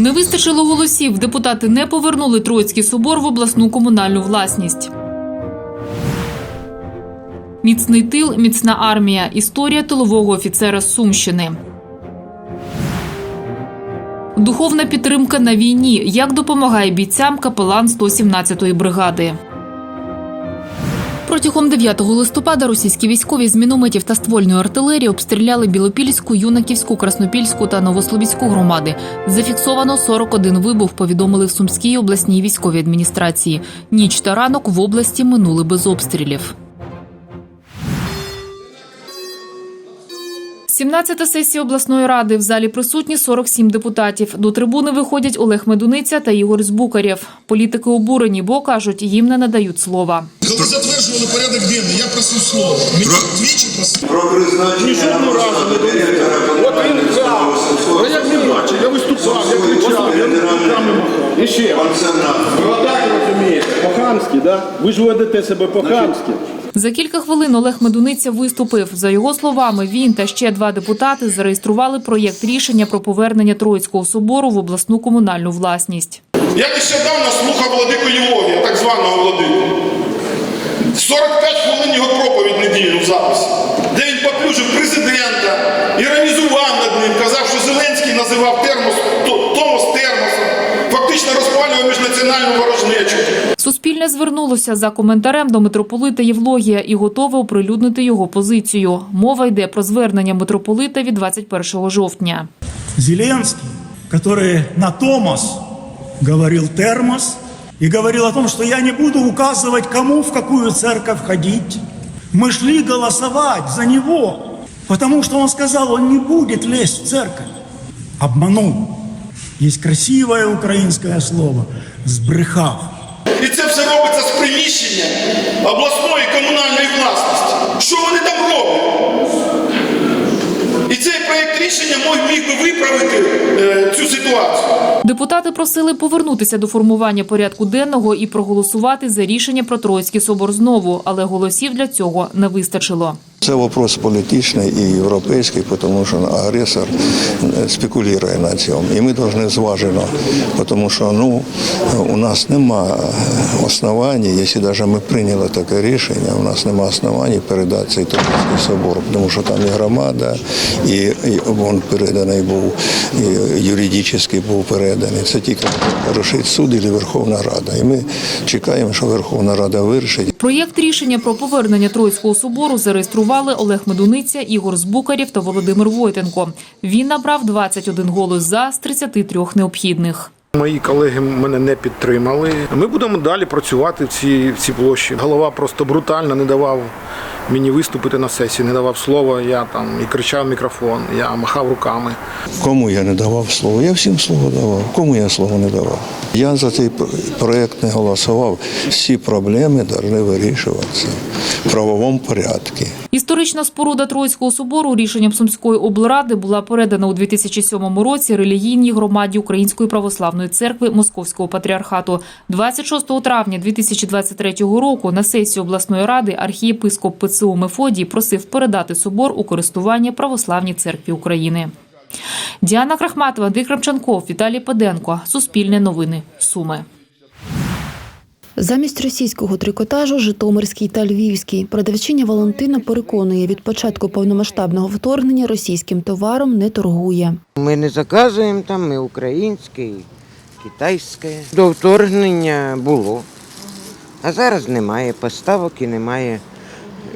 Не вистачило голосів. Депутати не повернули Троїцький собор в обласну комунальну власність. Міцний тил, міцна армія. Історія тилового офіцера Сумщини. Духовна підтримка на війні. Як допомагає бійцям капелан 117-ї бригади. Протягом 9 листопада російські військові з мінометів та ствольної артилерії обстріляли Білопільську, Юнаківську, Краснопільську та Новослобідську громади. Зафіксовано 41 вибух, повідомили в Сумській обласній військовій адміністрації. Ніч та ранок в області минули без обстрілів. 17-та сесія обласної ради. В залі присутні 47 депутатів. До трибуни виходять Олег Медуниця та Ігор Збукарєв. Політики обурені, бо кажуть, їм не надають слова. Коли затверджували порядок денний, я просив слово. Мені двічі просив. Про призначення на посаду директора От він взяв. А як не бачив, я виступав, я кричав, я руками махав. І ще. Ви отак розумієте, по-хамськи, да? Ви ж ведете себе по-хамськи. За кілька хвилин Олег Медуниця виступив. За його словами, він та ще два депутати зареєстрували проєкт рішення про повернення Троїцького собору в обласну комунальну власність. Я нещодавно слухав владику Євовія, так званого владику. 45 хвилин його проповідь недільну в записі, де він поплюжив президента, іронізував над ним, казав, що Зеленський називав термос Томос термосом, фактично розпалював міжнаціональну. Суспільне звернулося за коментарем до митрополита Євлогія і готове оприлюднити його позицію. Мова йде про звернення митрополита від 21 жовтня. Зеленский, который на Томос говорил термос и говорил о том, что я не буду указывать, кому в какую церковь ходить. Мы шли голосовать за него, потому что он сказал, он не будет лезть в церковь. Обманул. Есть красивое украинское слово «сбрехав». І це все робиться з приміщення обласної комунальної власності. Що вони там роблять? І цей проєкт рішення мог- міг би виправити е, цю ситуацію. Депутати просили повернутися до формування порядку денного і проголосувати за рішення про Троїцький собор знову, але голосів для цього не вистачило. Це вопрос політичний і європейський, тому що агресор е, спекулює на цьому. І ми повинні зважено, тому що ну, у нас нема оснований, якщо навіть ми прийняли таке рішення, у нас нема оснований передати цей Троїцький собор, тому що там і громада, і, і він переданий був, і юридично був переданий. Це тільки рішить суд і Верховна Рада. І ми чекаємо, що Верховна Рада вирішить. Проєкт рішення про повернення Троїцького собору зареєстрували Олег Медуниця, Ігор Збукарєв та Володимир Войтенко. Він набрав 21 голос за з 33 необхідних. Мої колеги мене не підтримали. Ми будемо далі працювати в цій, в цій площі. Голова просто брутально не давав мені виступити на сесії, не давав слова. Я там і кричав в мікрофон, я махав руками. Кому я не давав слово? Я всім слово давав. Кому я слово не давав? Я за цей проєкт не голосував. Всі проблеми повинні вирішуватися в правовому порядку. Історична споруда Троїцького собору рішенням Сумської облради була передана у 2007 році релігійній громаді Української православної церкви Московського патріархату. 26 травня 2023 року на сесію обласної ради архієпископ ПЦУ Мефодій просив передати собор у користування Православній церкві України. Діана Крахматова, Андрій Крамченков, Віталій Паденко. Суспільне новини. Суми. Замість російського трикотажу Житомирський та Львівський. Продавчиня Валентина переконує, від початку повномасштабного вторгнення російським товаром не торгує. Ми не заказуємо там, ми українське, китайське. До вторгнення було. А зараз немає поставок і немає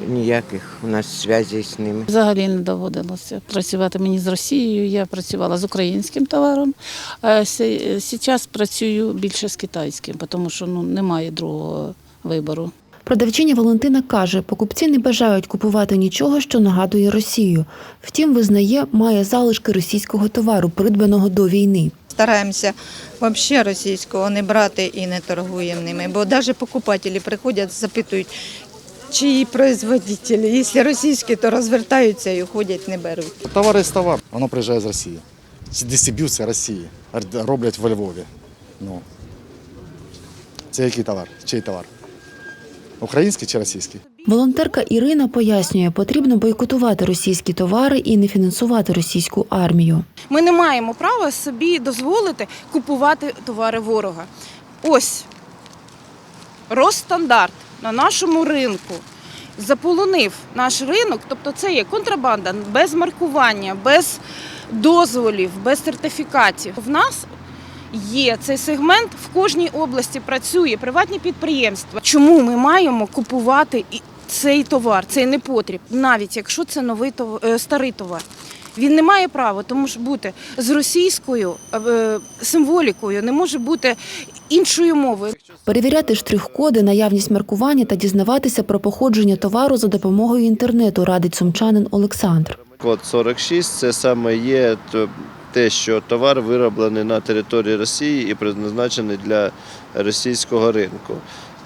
ніяких у нас зв'язей з ними. Взагалі не доводилося працювати мені з Росією. Я працювала з українським товаром. А зараз працюю більше з китайським, тому що ну немає другого вибору. Продавчиня Валентина каже, покупці не бажають купувати нічого, що нагадує Росію. Втім, визнає, має залишки російського товару, придбаного до війни. Стараємося взагалі російського не брати і не торгуємо ними, бо навіть покупателі приходять, запитують, чиї производителі. Якщо російські, то розвертаються і уходять, не беруть. Товар є товар, воно приїжджає з Росії. Дистриб'юція Росії роблять во Львові. Ну. Це який товар? Чий товар? Український чи російський? Волонтерка Ірина пояснює, потрібно бойкотувати російські товари і не фінансувати російську армію. Ми не маємо права собі дозволити купувати товари ворога. Ось Росстандарт на нашому ринку заполонив наш ринок, тобто це є контрабанда без маркування, без дозволів, без сертифікатів. В нас є цей сегмент в кожній області працює приватні підприємства. Чому ми маємо купувати цей товар, цей непотріб, навіть якщо це новий товар, старий товар? Він не має права, тому що бути з російською е, символікою не може бути іншою мовою. Перевіряти штрих-коди, наявність маркування та дізнаватися про походження товару за допомогою інтернету, радить сумчанин Олександр. Код 46 це саме є те, що товар вироблений на території Росії і призначений для російського ринку.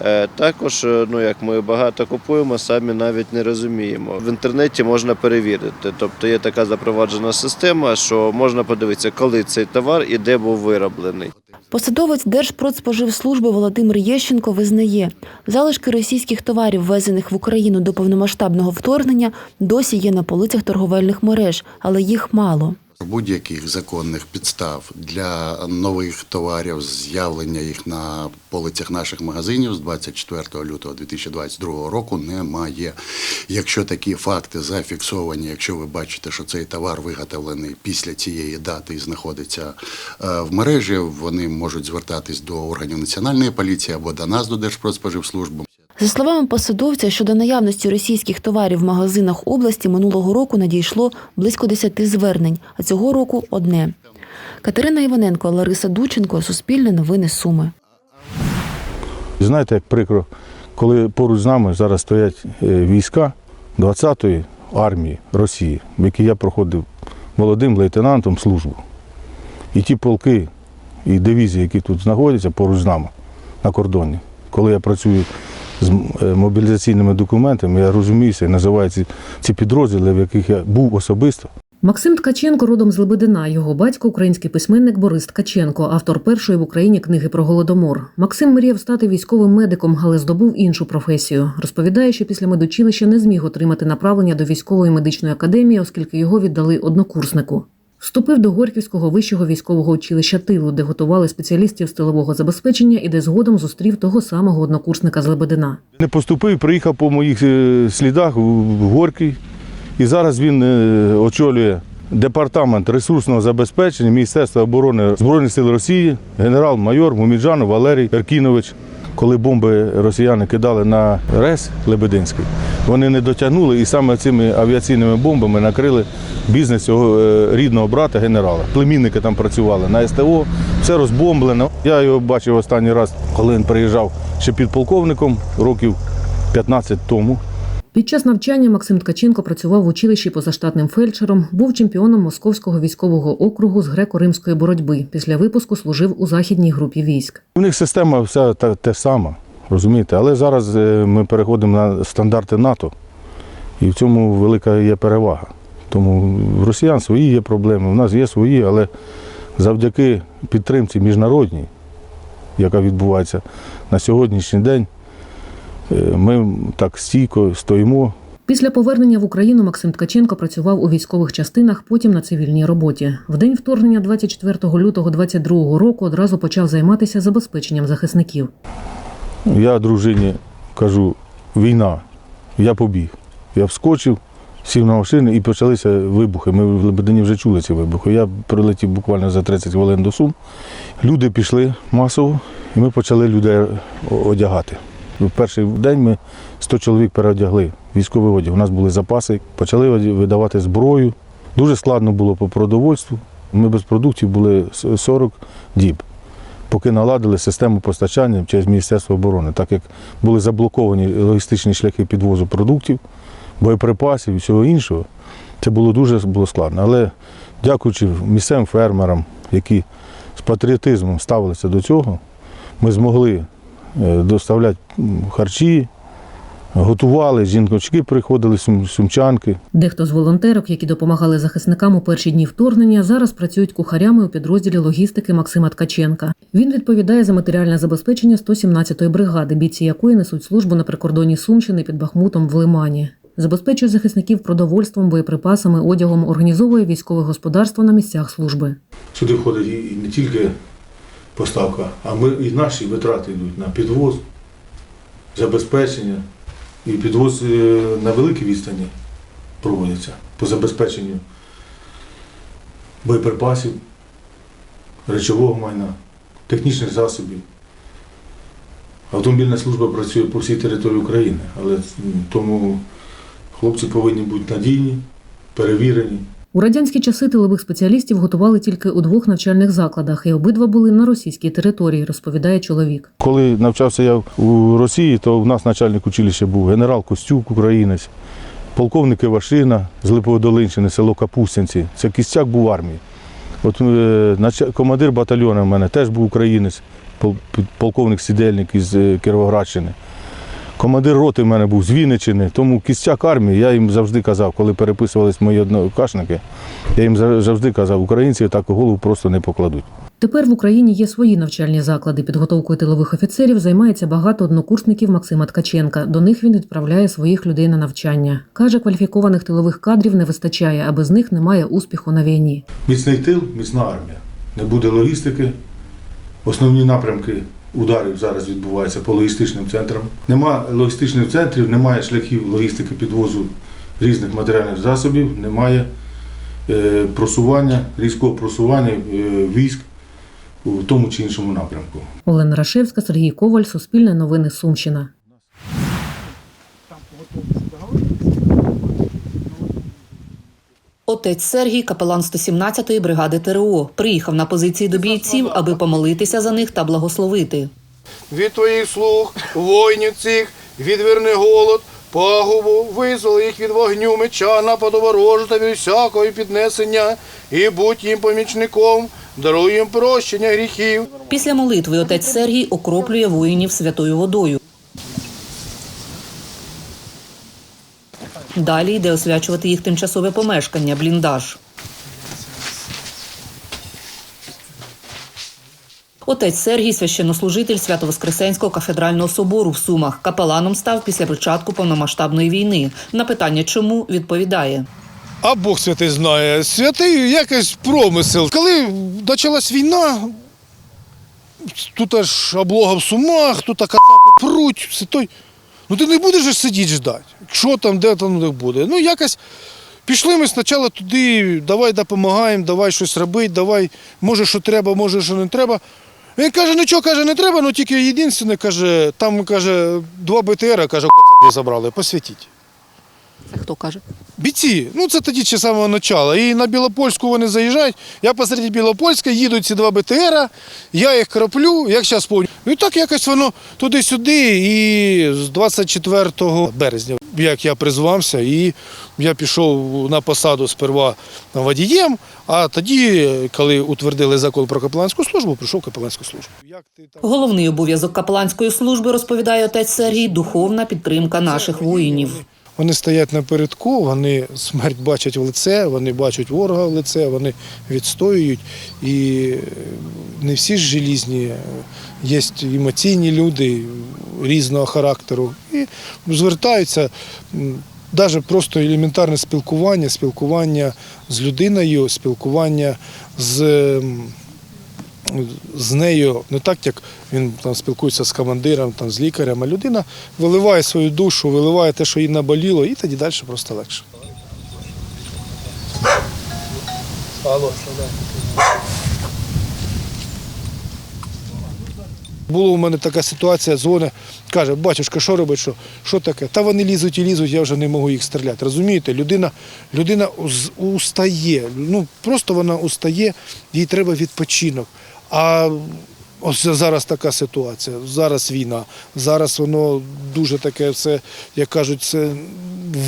Е, Також, е, ну як ми багато купуємо, самі навіть не розуміємо. В інтернеті можна перевірити. Тобто є така запроваджена система, що можна подивитися, коли цей товар і де був вироблений. Посадовець Держпродспоживслужби Володимир Єщенко визнає, залишки російських товарів, ввезених в Україну до повномасштабного вторгнення, досі є на полицях торговельних мереж, але їх мало. Будь-яких законних підстав для нових товарів, з'явлення їх на полицях наших магазинів з 24 лютого 2022 року немає. Якщо такі факти зафіксовані, якщо ви бачите, що цей товар виготовлений після цієї дати і знаходиться е, в мережі, вони можуть звертатись до органів національної поліції або до нас, до Держпродспоживслужби. За словами посадовця, щодо наявності російських товарів в магазинах області минулого року надійшло близько 10 звернень, а цього року одне. Катерина Іваненко, Лариса Дученко, Суспільне новини Суми. Знаєте, як прикро, коли поруч з нами зараз стоять е, війська 20-ї армії Росії, в якій я проходив молодим лейтенантом службу. І ті полки і дивізії, які тут знаходяться поруч з нами на кордоні. Коли я працюю з е, мобілізаційними документами, я розуміюся і називаю ці, ці підрозділи, в яких я був особисто. Максим Ткаченко родом з Лебедина. Його батько український письменник Борис Ткаченко, автор першої в Україні книги про голодомор. Максим мріяв стати військовим медиком, але здобув іншу професію. Розповідає, що після медучилища не зміг отримати направлення до військової медичної академії, оскільки його віддали однокурснику. Вступив до Горьківського вищого військового училища тилу, де готували спеціалістів з забезпечення і де згодом зустрів того самого однокурсника з Лебедина. Не поступив, приїхав по моїх е, слідах в в Горький. І зараз він е, очолює департамент ресурсного забезпечення Міністерства оборони Збройних сил Росії, генерал-майор Муміджанов Валерій Еркінович. Коли бомби росіяни кидали на РЕС Лебединський, вони не дотягнули і саме цими авіаційними бомбами накрили бізнес цього е, рідного брата генерала. Племінники там працювали на СТО, все розбомблено. Я його бачив останній раз, коли він приїжджав ще підполковником років 15 тому. Під час навчання Максим Ткаченко працював в училищі позаштатним фельдшером, був чемпіоном Московського військового округу з греко-римської боротьби. Після випуску служив у західній групі військ. У них система вся та, те сама, розумієте? Але зараз е, ми переходимо на стандарти НАТО, і в цьому велика є перевага. Тому в росіян свої є проблеми, у нас є свої, але завдяки підтримці міжнародній, яка відбувається на сьогоднішній день, ми так стійко стоїмо. Після повернення в Україну Максим Ткаченко працював у військових частинах, потім на цивільній роботі. В день вторгнення 24 лютого 22 року одразу почав займатися забезпеченням захисників. Я дружині кажу, війна, я побіг. Я вскочив, сів на машину і почалися вибухи. Ми в Лебедині вже чули ці вибухи. Я прилетів буквально за 30 хвилин до Сум. Люди пішли масово, і ми почали людей одягати. В перший день ми 100 чоловік переодягли військовий одяг. У нас були запаси, почали видавати зброю. Дуже складно було по продовольству. Ми без продуктів були 40 діб поки наладили систему постачання через Міністерство оборони, так як були заблоковані логістичні шляхи підвозу продуктів, боєприпасів і всього іншого, це було дуже було складно. Але дякуючи місцевим фермерам, які з патріотизмом ставилися до цього, ми змогли доставляти харчі, Готували, жіночки приходили, сумчанки. Дехто з волонтерок, які допомагали захисникам у перші дні вторгнення, зараз працюють кухарями у підрозділі логістики Максима Ткаченка. Він відповідає за матеріальне забезпечення 117-ї бригади, бійці якої несуть службу на прикордоні Сумщини під Бахмутом в Лимані. Забезпечує захисників продовольством, боєприпасами, одягом, організовує військове господарство на місцях служби. Сюди входить і і не тільки поставка, а ми і наші витрати йдуть на підвоз, забезпечення. І підвоз е, на великій відстані проводиться по забезпеченню боєприпасів, речового майна, технічних засобів. Автомобільна служба працює по всій території України, але тому хлопці повинні бути надійні, перевірені. У радянські часи тилових спеціалістів готували тільки у двох навчальних закладах, і обидва були на російській території, розповідає чоловік. Коли навчався я у Росії, то в нас начальник училища був генерал Костюк, українець, полковник Івашина з Липоводолинщини, село Капустянці. Це кістяк був армії. От е, командир батальйону в мене теж був українець, полковник Сідельник із е, Кіровоградщини. Командир роти в мене був з Вінниччини, тому кістяк армії, я їм завжди казав, коли переписувались мої однокашники, я їм завжди казав, українці так голову просто не покладуть. Тепер в Україні є свої навчальні заклади. Підготовкою тилових офіцерів займається багато однокурсників Максима Ткаченка. До них він відправляє своїх людей на навчання. Каже, кваліфікованих тилових кадрів не вистачає, а без них немає успіху на війні. Міцний тил, міцна армія. Не буде логістики. Основні напрямки ударів зараз відбуваються по логістичним центрам. Нема логістичних центрів, немає шляхів логістики підвозу різних матеріальних засобів, немає е, просування, різкого просування е, військ у тому чи іншому напрямку. Олена Рашевська, Сергій Коваль, Суспільне новини Сумщина. Отець Сергій, капелан 117-ї бригади ТРО, приїхав на позиції до бійців, аби помолитися за них та благословити. від твоїх слуг, воїнів цих, відверни голод, пагубу, визволи їх від вогню, меча, нападу ворожу та від всякого піднесення, і будь їм помічником, даруй їм прощення гріхів. Після молитви отець Сергій окроплює воїнів святою водою. Далі йде освячувати їх тимчасове помешкання, бліндаж. Отець Сергій, священнослужитель Свято-Воскресенського кафедрального собору в Сумах, капеланом став після початку повномасштабної війни. На питання, чому відповідає. А Бог святий знає. Святий якийсь промисел. Коли почалась війна, тут аж облога в сумах, тут кацапи пруть, все той. Ну ти не будеш же сидіти ждати. Що там, де там буде. Ну якось пішли ми спочатку туди, давай допомагаємо, давай щось робити, давай, може, що треба, може, що не треба. Він каже, нічого каже, не треба, ну тільки єдине, каже, там каже, два БТР, каже, забрали, посвятіть. Це хто каже? Бійці, ну це тоді ще з самого початку. І на Білопольську вони заїжджають. Я посеред Білопольська, їдуть ці два БТРа, я їх краплю, як зараз пам'ятаю. І так якось воно туди-сюди. І з 24 березня, як я призвався, і я пішов на посаду сперва водієм, а тоді, коли утвердили закон про капеланську службу, прийшов капеланську службу. Головний обов'язок капеланської служби, розповідає отець Сергій, духовна підтримка наших воїнів. Вони стоять напередку, вони смерть бачать в лице, вони бачать ворога в лице, вони відстоюють. І е, не всі ж желізні, є емоційні люди різного характеру. І звертаються навіть просто елементарне спілкування, спілкування з людиною, спілкування з. З нею не так, як він там спілкується з командиром, там, з лікарем, а людина виливає свою душу, виливає те, що їй наболіло, і тоді далі просто легше. Алло, Була у мене така ситуація, дзвони, каже, батюшка, що робить, що, що таке? Та вони лізуть і лізуть, я вже не можу їх стріляти. Розумієте, людина, людина устає, ну просто вона устає, їй треба відпочинок. А ось зараз така ситуація, зараз війна, зараз воно дуже таке все, як кажуть, це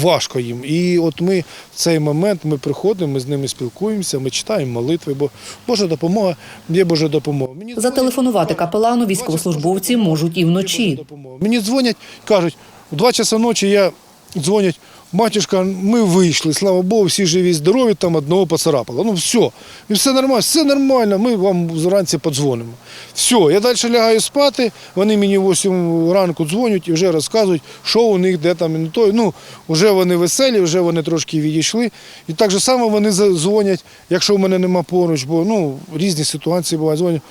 важко їм. І от ми в цей момент ми приходимо, ми з ними спілкуємося, ми читаємо молитви, бо Божа допомога є Божа допомога. Мені Зателефонувати капелану військовослужбовці можуть і вночі. Мені дзвонять, кажуть, У 2 часа ночі я дзвонять, батюшка, ми вийшли, слава Богу, всі живі, здорові, там одного поцарапало. Ну все, і все нормально, все нормально, ми вам зранці подзвонимо. Все, я далі лягаю спати, вони мені в 8 ранку дзвонять і вже розказують, що у них, де там і не той. Ну, вже вони веселі, вже вони трошки відійшли. І так же само вони дзвонять, якщо в мене нема поруч, бо ну, різні ситуації бувають, дзвонять,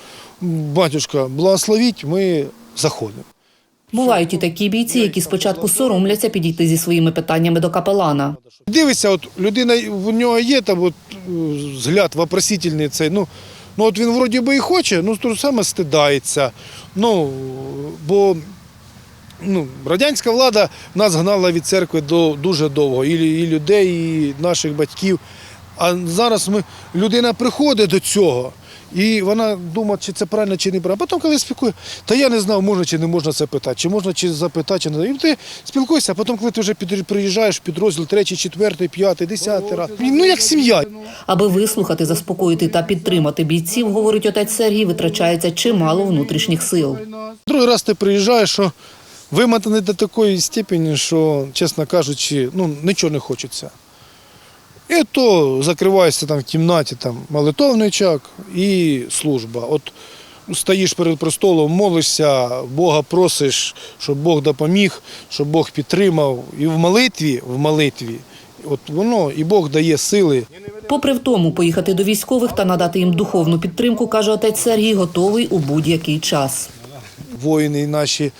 батюшка, благословіть, ми заходимо. Бувають і такі бійці, які спочатку соромляться підійти зі своїми питаннями до капелана. Дивися, от людина в нього є там от, е, взгляд вопросительний цей. Ну, ну от він вроді би і хоче, ну то саме стидається. Ну, бо ну, радянська влада нас гнала від церкви до, дуже довго, і, і людей, і наших батьків. А зараз ми, людина приходить до цього. І вона думає, чи це правильно, чи не правильно. А потім, коли спілкує, та я не знав, можна чи не можна це питати, чи можна чи запитати, чи не. І ти спілкуєшся, а потім, коли ти вже приїжджаєш в підрозділ третій, четвертий, п'ятий, десятий раз. Ну як сім'я. Аби вислухати, заспокоїти та підтримати бійців, говорить отець Сергій, витрачається чимало внутрішніх сил. Другий раз ти приїжджаєш, що вимотаний до такої степені, що, чесно кажучи, ну, нічого не хочеться. І то закриваєшся там в кімнаті, там молитовний чак і служба. От стоїш перед престолом, молишся, Бога просиш, щоб Бог допоміг, щоб Бог підтримав. І в молитві, в молитві, от воно і Бог дає сили. Попри втому, поїхати до військових та надати їм духовну підтримку, каже отець Сергій, готовий у будь-який час. воїни наші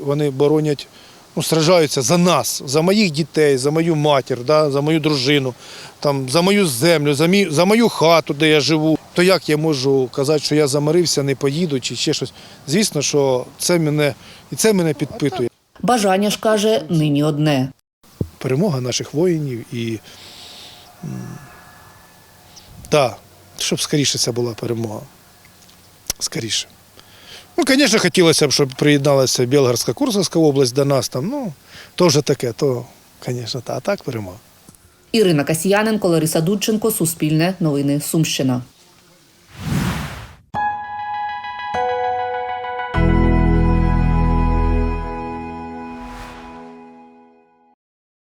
вони боронять, ну, сражаються за нас, за моїх дітей, за мою матір, да, за мою дружину, там, за мою землю, за, мій, за мою хату, де я живу. То як я можу казати, що я замирився, не поїду чи ще щось? Звісно, що це мене і це мене підпитує. Бажання ж каже нині одне. Перемога наших воїнів і да, щоб скоріше це була перемога. Скоріше. Ну, звісно, хотілося б, щоб приєдналася Білгарська Курсовська область до нас. Там, ну, то вже таке, то, звісно, та, а так перемога. Ірина Касьяненко, Лариса Дудченко, Суспільне, Новини, Сумщина.